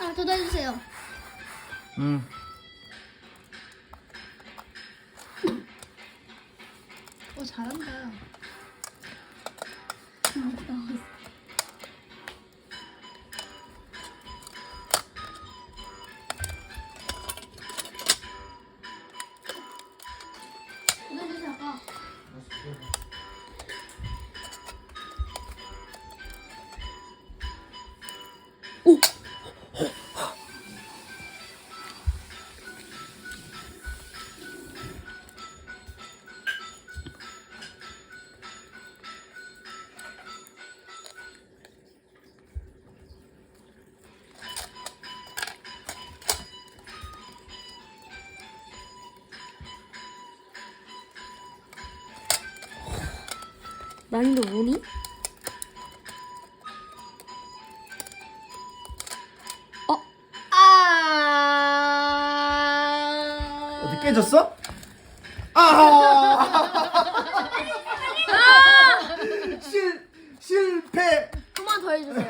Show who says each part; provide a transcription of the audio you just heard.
Speaker 1: 아, 저도 해주세요.
Speaker 2: 응.
Speaker 1: 어, 잘한다. 저도 해주세요, 아까.
Speaker 3: 난이도 뭐니?
Speaker 2: 깨졌어? 아하! 실 실패. 그만 더 해주세요.